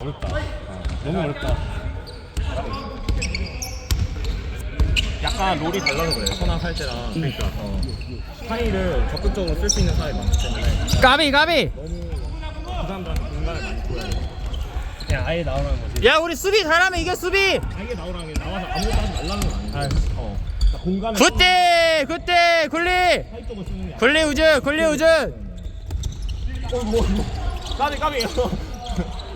어렵다. 어, 너무 어렵다. 약간 롤이 달라서 그래. 선악 할 때랑. 그러니까. 어. 파이를 적극적으로 쓸 수 있는 사람이 많기 때문에 까비 까비 너무 그 사람들한테 공간을 많이 줘야 돼. 그냥 아예 나오라는 거지. 야 우리 수비 잘하면 이겨 수비 아예 나오라는 게 나와서 아무것도 하지 말라는 건 아니고. 어. 그러니까 공간을 굿대 굿대 굴리 파이 쪽을 쓰는 게 아니라. 굴리 우즈 굴리 우즈 어, 뭐, 뭐. 까비, 까비.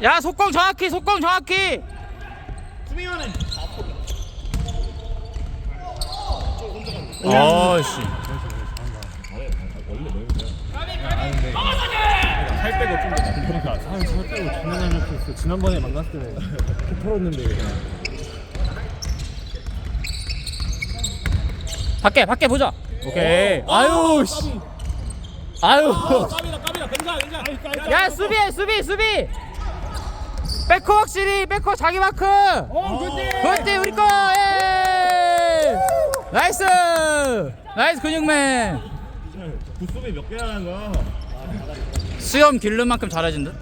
야 속공 정확히 속공 정확히. 원래 너무 살 빼고 좀 더 그러니까 살, 살 빼고 존나 잘 먹혔어 지난번에 만났을 때는 톡 털었는데 밖에 밖에 보자. 오케이. 아유 씨. 아유. 까비다 까비다. 괜찮아 괜찮아. 야 수비해 수비 수비 백호 확실히 백호 자기 마크. 어 굿디 굿대 우리 거 예! 나이스. 나이스 근육맨. 굿수비 몇 개나 하는 거야? 수염 기른 만큼 잘해진 듯?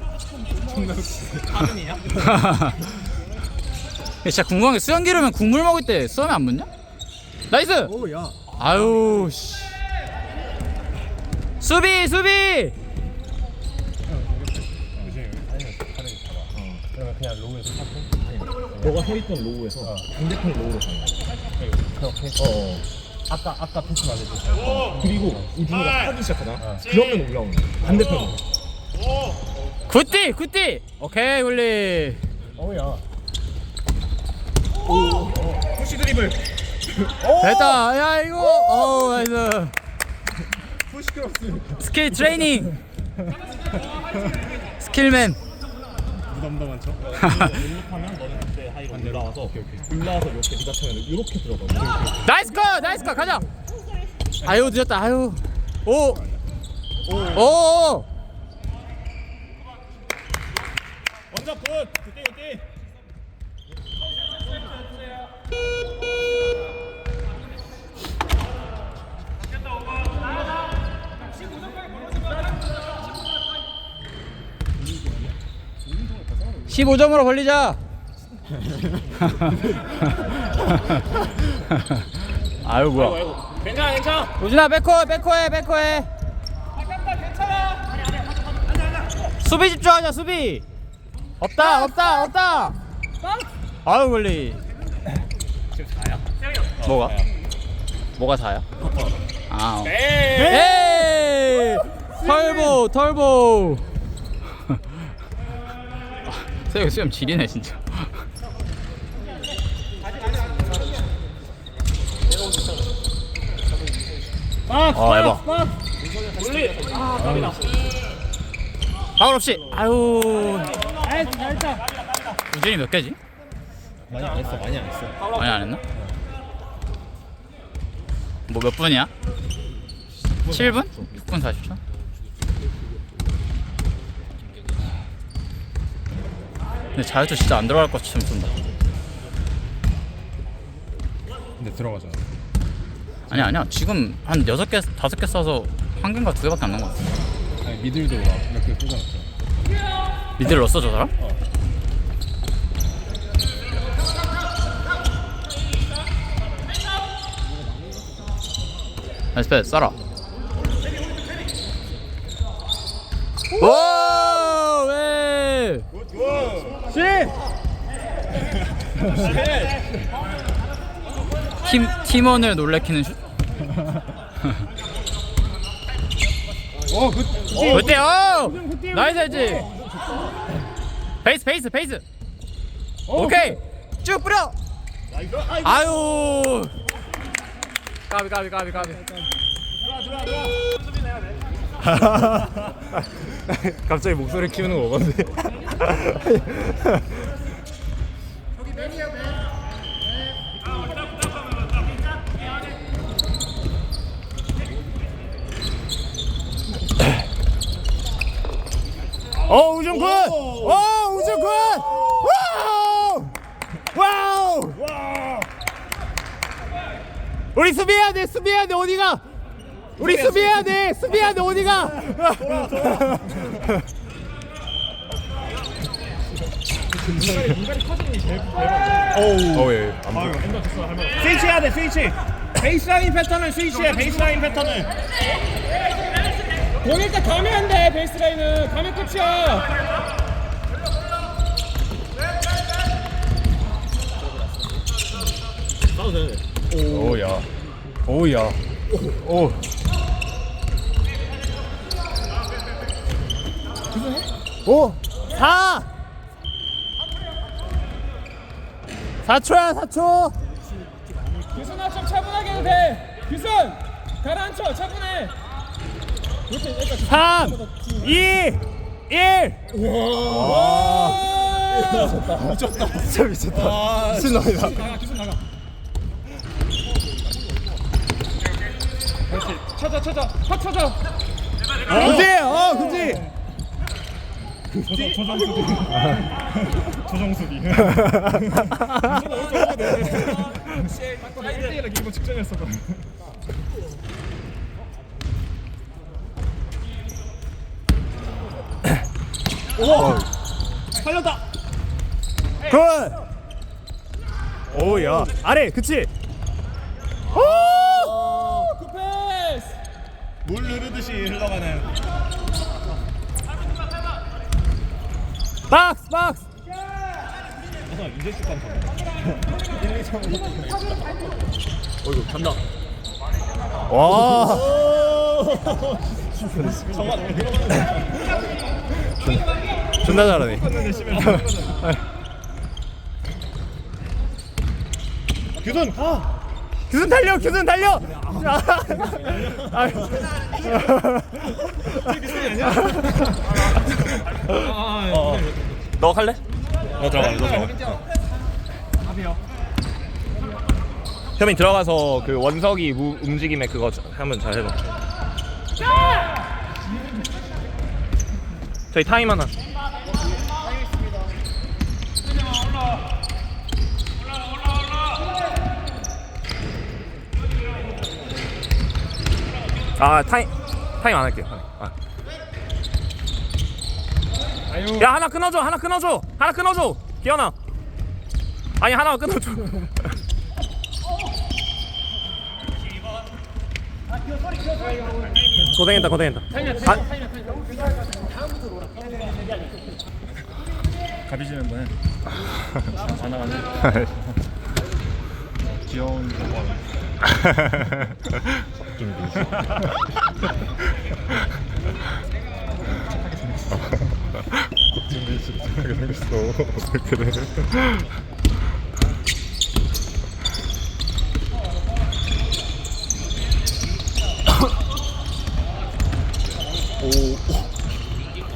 진짜 궁금한 게 수염 기르면 국물 먹을 때 수염이 안 묻냐? 나이스! 오야. 아유 씨. 수비 수비 그냥 로우에서 사고? 너가 서 있던 로우에서? 반대편 로우로 가는 거야. 그렇게 어 아까 아까 패스 맞았지 그리고 우준이가 하기 시작하다 그러면 올라오는 거야. 반대편으로. 굿띠 굿띠 오케이 굴리. 어우야. 오 푸시 드리블. 됐다. 야 이거. 어우 나이스. 푸시 크로스. 스킬 트레이닝. 스킬맨 무덤덤한 척? 하면 너는 그때 하이로 올라와서 올라와서 이렇게 네가 차면 이렇게 들어가 나이스 컷! 나이스 컷! 가자! 아유 늦었다. 아유. 오오 오. 먼저 굿! 그때 그때 십오 점으로 벌리자. 아유 뭐야. 괜찮아 괜찮아. 우진아 백호 백호해 백호해. 수비 집중하자 수비. 없다 없다 없다. 아유 굴리. 지금 4야? 뭐가? 뭐가 다야? 아 어. 네. 에이 털보 털보 세영 수염 지리네 진짜 어 에바 올리 아 파울 없이 아유 우진이 몇 개지? 많이 안 했어 많이 안 했어 많이 안 했나? 뭐 몇 분이야? 7분? 6분 40초? 근데 자유투 진짜 안 들어갈 것처럼 쏜다. 근데 들어가잖아 아니야 아니야. 지금 한 6개 5개 쏴서 한 개인가 두 개밖에 안 나온 것 같아. 아니 미들도 몇개 쏘잖아. 미들 넣었어 저 사람? 어. 나이스 패스. 쏴라. 오! 왜? 팀, 팀원을 놀래키는 슛? 어, 그, 어때? 어! 나이스 했지? 베이스 베이스 베이스 오케이 쭉 뿌려 아유 까비 까비 까비 까비 갑자기 목소리 키우는 거 먹었는데. 어 굿! 어 굿! 와우! 와우! 우리 수비해야 돼 수비해야 돼 어디가? 우리 수비해야 돼 수비해야 돼 어디가? 인간이 인간이 커지는 게 제일 대박. 어우. 예. 안 보여. 스위치 해야 돼 스위치 베이스라인 패턴을 스위치해 베이스라인 패턴을 공일 때 가면 돼 베이스라인은 가면 끝이야. 싸도. 오야. 오야. 오. 오. 4. 4초야, 4초. 규순아 좀 차분하게 해도 돼. 규순 가라앉혀 차분해. 이렇게 일단 3 2 1. 와. 미쳤다. 진짜 미쳤다. 미친놈이다. 나가 규순 나가. 그렇지 찾아 찾아 확 찾아. 그지? 어, 그지? 조정수비. 조정수비. 기고 직전이었어. 살렸다 굿. 오야. 아래, 그치? 오! 굿패스. 물 흐르듯이 흘러가는 박스, 박스. 어이구 간다. 와. 정말 존나 잘하네. 규선 가 규순 달려, 규순 달려. 아, 너 갈래? 어 들어가 너 들어가. 현민 들어가서 그 원석이 무, 움직임에 그거 하면 잘 해봐. 저희 타임 하나. 아 타임 타임 안 할게요. 아. 아유. 야 하나 끊어줘 하나 끊어줘 하나 끊어줘 기현아 아니 하나 끊어줘 고생했다 고생했다 아, 가비지는 뭐해? 잘 나가네. 귀여운 거.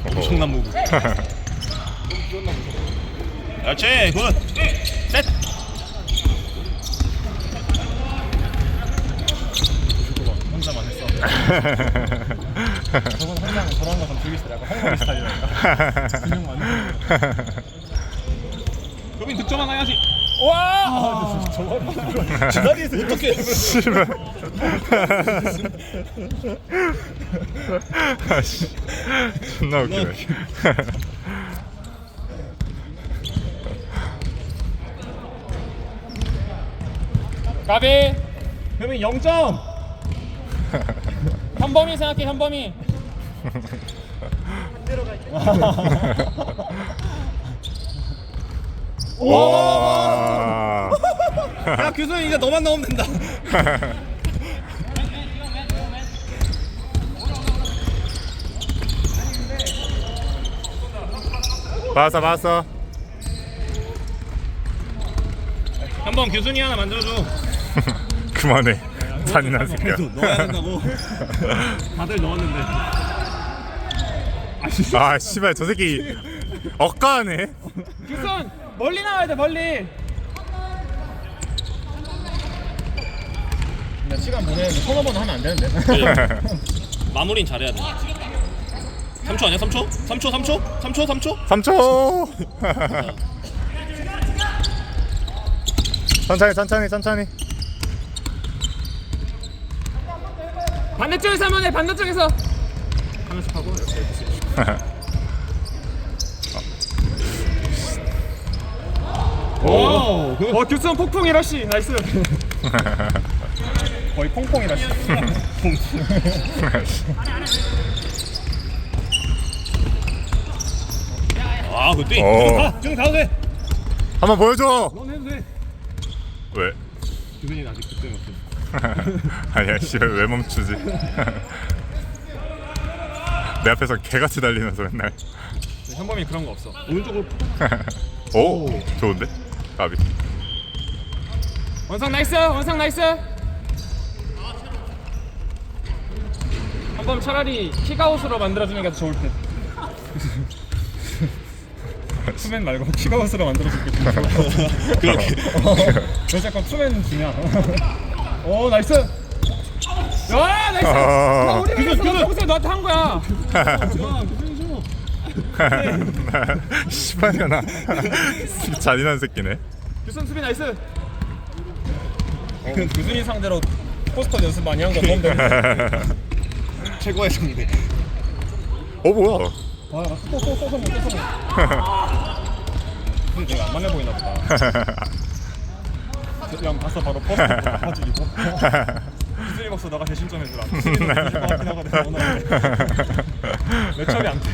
엄청난 무브. 그렇지 굿 셋 혼자만 했어. 저건 한장 저런 거좀 수 약간 헝가리 스타일이랄까. 그냥 많은. 효빈 득점 하나 해야지 와! 저거는 지다리에서 어떻게. 씨발. 아씨. 존나 웃기네. 가비! 효빈 0점 현범이 생각해 현범이. 와. 야 규선 이제 너만 나오면 된다. 봤어 봤어. 한번 규순이 하나 만들어줘. 그만해 잔인한 새끼야 계속 넣어야 된다고 다들 넣었는데 아 씨발 저 새끼 억까하네 규선 멀리 나와야 돼 멀리. 나 시간 보내는데 서너 번 하면 안 되는데. 마무리는 잘해야 돼 3초 아니야 3초? 3초 3초? 3초 3초? 3초 천천히 천천히 천천히 반대쪽에서 한번 해 반대쪽에서. 하나씩 하고 오, 그어 규선 폭풍 이러시 나이스 거의 퐁퐁 이러시 아 그때 어. 좀 가도 돼. 한번 보여줘. 넌 해도 돼. 왜? 규빈이 아직 그때 같아. 아니야, 씨발 왜 멈추지? 내 앞에서 개같이 달리면서 맨날. 현범이 그런 거 없어 오른쪽으로 오, 좋은데? 까비. 원상 나이스 원상 나이스 한번 차라리 킥아웃으로 만들어주는 게 더 좋을 듯 투맨 말고 킥아웃으로 만들어줄게 그렇게 왜 자꾸 투맨 주냐 오 나이스. 야 나이스. 아. 야, 우리 면에서 평소에 너한테 한 거야. 씨발이나. 잔인한 새끼네. 규선 수비 나이스. 어, 규순이 상대로 포스터 연습 많이 한거 너무 되네 최고의 상대. 어 뭐야? 아또또 써서 못 근데 내가 안 만나 보이나 보다 그냥 봤어 바로 포스터 갚아주기고 규순이 박사 너가 대신 좀 해주라 규순이 박사 내가 오늘 몇 첩이 안돼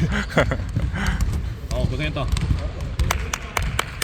어 고생했다